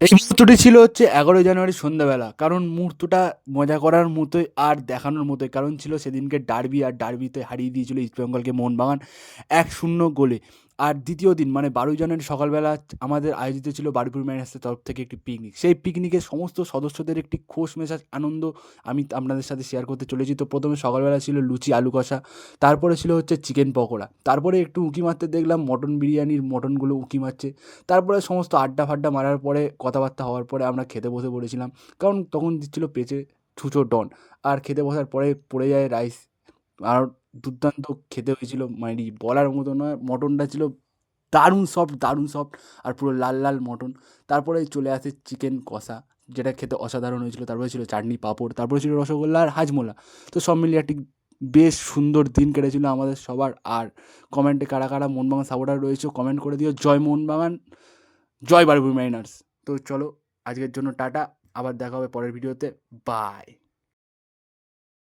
এই মুহূর্তটি ছিল হচ্ছে এগারোই জানুয়ারি সন্ধ্যাবেলা। কারণ মুহূর্তটা মজা করার মতোই আর দেখানোর মতোই। কারণ ছিল সেদিনকে ডার্বি আর ডার্বিতে হারিয়ে দিয়েছিল ইস্টবেঙ্গলকে মোহনবাগান এক শূন্য গোলে। আর দ্বিতীয় দিন মানে বারোই জানুয়ারি সকালবেলা আমাদের আয়োজিত ছিল বারুপুর ম্যানেজার্সের তরফ থেকে একটি পিকনিক সেই পিকনিকে সমস্ত সদস্যদের একটি খোশ মেজাজ, আনন্দ আমি আপনাদের সাথে শেয়ার করতে চলেছি। তো প্রথমে সকালবেলা ছিল লুচি, আলু কষা, তারপরে ছিল হচ্ছে চিকেন পকোড়া। তারপরে একটু উঁকি মারতে দেখলাম মটন বিরিয়ানির মটনগুলো উঁকি মারছে। তারপরে সমস্ত আড্ডা ফাড্ডা মারার পরে কথাবার্তা হওয়ার পরে আমরা খেতে বসে পড়েছিলাম। কারণ তখন দিচ্ছিল পেঁচে, ছুঁচো ডন। আর খেতে বসার পরে পড়ে যায় রাইস আর দুর্দান্ত খেতে হয়েছিল মানে বলার মতো নয়, মটনটা ছিল দারুণ সফট দারুণ সফট আর পুরো লাল লাল মটন। তারপরে চলে আসে চিকেন কষা, যেটা খেতে অসাধারণ হয়েছিল। তারপরে ছিল চাটনি পাঁপড়, তারপরে ছিল রসগোল্লা আর হাজমোলা। তো সব মিলিয়ে একটি বেশ সুন্দর দিন কেটেছিল আমাদের সবার। আর কমেন্টে কারা কারা মোহনবাগান সাপোর্টার রয়েছে কমেন্ট করে দিও। জয় মোহনবাগান জয় বারবুর মাইনার্স তো চলো, আজকের জন্য টাটা, আবার দেখা হবে পরের ভিডিওতে বাই